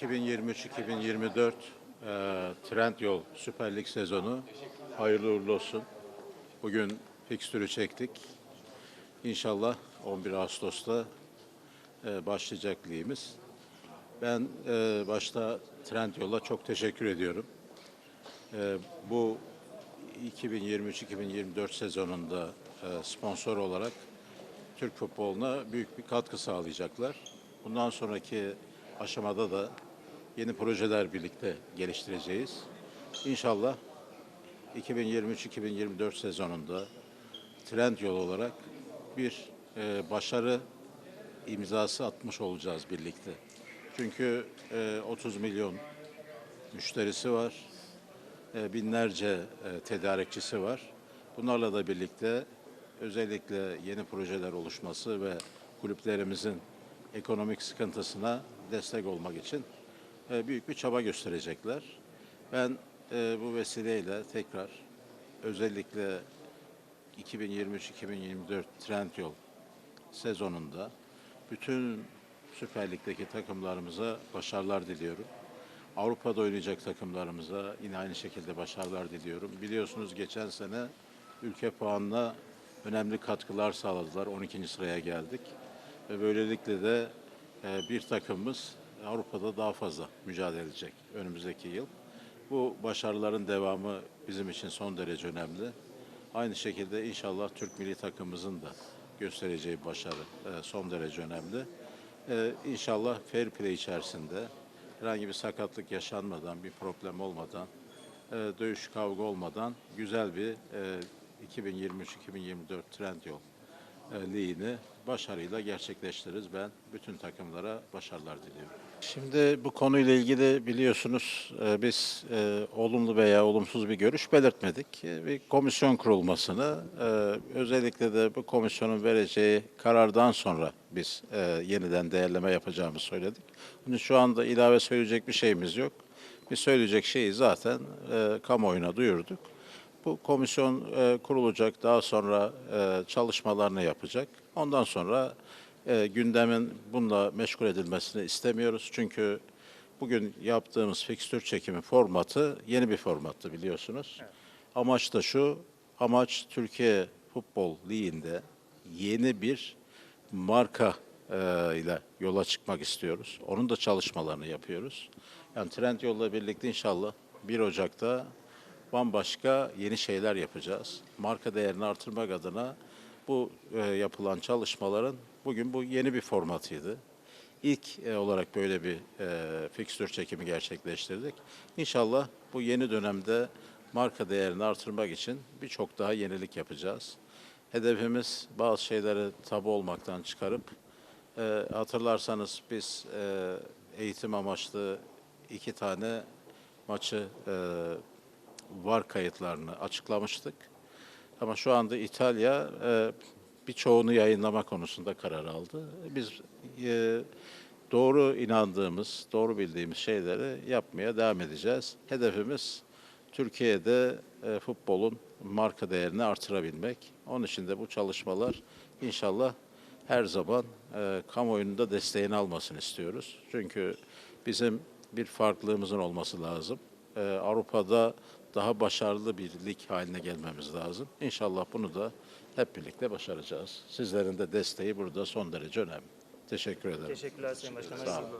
2023-2024 e, Trendyol Süper Lig sezonu hayırlı uğurlu olsun. Bugün fikstürü çektik. İnşallah 11 Ağustos'ta e, başlayacak ligimiz. Ben e, başta Trendyol'a çok teşekkür ediyorum. E, bu 2023-2024 sezonunda e, sponsor olarak Türk futboluna büyük bir katkı sağlayacaklar. Bundan sonraki aşamada da yeni projeler birlikte geliştireceğiz. İnşallah 2023-2024 sezonunda Trendyol olarak bir e, başarı imzası atmış olacağız birlikte. Çünkü e, 30 milyon müşterisi var, e, binlerce e, tedarikçisi var. Bunlarla da birlikte özellikle yeni projeler oluşması ve kulüplerimizin ekonomik sıkıntısına destek olmak için büyük bir çaba gösterecekler. Ben e, bu vesileyle tekrar özellikle 2023-2024 Trendyol sezonunda bütün Süper Lig'deki takımlarımıza başarılar diliyorum. Avrupa'da oynayacak takımlarımıza yine aynı şekilde başarılar diliyorum. Biliyorsunuz geçen sene ülke puanına önemli katkılar sağladılar. 12. sıraya geldik. Ve böylelikle de e, bir takımımız Avrupa'da daha fazla mücadele edecek önümüzdeki yıl. Bu başarıların devamı bizim için son derece önemli. Aynı şekilde inşallah Türk milli takımımızın da göstereceği başarı e, son derece önemli. E, İnşallah fair play içerisinde herhangi bir sakatlık yaşanmadan, bir problem olmadan, e, dövüş kavga olmadan güzel bir e, 2023-2024 Trendyol e, ligini başarıyla gerçekleştiririz. Ben bütün takımlara başarılar diliyorum. Şimdi bu konuyla ilgili biliyorsunuz e, biz e, olumlu veya olumsuz bir görüş belirtmedik. E, Bir komisyon kurulmasını özellikle de bu komisyonun vereceği karardan sonra biz yeniden değerleme yapacağımızı söyledik. Bunun şu anda ilave söyleyecek bir şeyimiz yok. Biz söyleyecek şeyi zaten kamuoyuna duyurduk. Bu komisyon kurulacak, daha sonra çalışmalarını yapacak. Ondan sonra e, gündemin bununla meşgul edilmesini istemiyoruz. Çünkü bugün yaptığımız fikstür çekimi formatı yeni bir formattı biliyorsunuz. Amaç da şu, amaç Türkiye Futbol Ligi'nde yeni bir marka e, ile yola çıkmak istiyoruz. Onun da çalışmalarını yapıyoruz. Yani Trendyol'la birlikte inşallah 1 Ocak'ta bambaşka yeni şeyler yapacağız. Marka değerini artırmak adına bu e, yapılan çalışmaların bugün bu yeni bir formatıydı. İlk e, olarak böyle bir e, fikstür çekimi gerçekleştirdik. İnşallah bu yeni dönemde marka değerini artırmak için birçok daha yenilik yapacağız. Hedefimiz bazı şeyleri tabu olmaktan çıkarıp e, hatırlarsanız biz e, eğitim amaçlı iki tane maçı e, var kayıtlarını açıklamıştık. Ama şu anda İtalya e, birçoğunu yayınlama konusunda karar aldı. Biz e, doğru inandığımız, doğru bildiğimiz şeyleri yapmaya devam edeceğiz. Hedefimiz Türkiye'de e, futbolun marka değerini artırabilmek. Onun için de bu çalışmalar inşallah her zaman e, kamuoyunun desteğini almasını istiyoruz. Çünkü bizim bir farklılığımızın olması lazım. E, Avrupa'da daha başarılı bir lig haline gelmemiz lazım. İnşallah bunu da hep birlikte başaracağız. Sizlerin de desteği burada son derece önemli. Teşekkür ederim. Teşekkürler Sayın Başkanım. Sağ olun.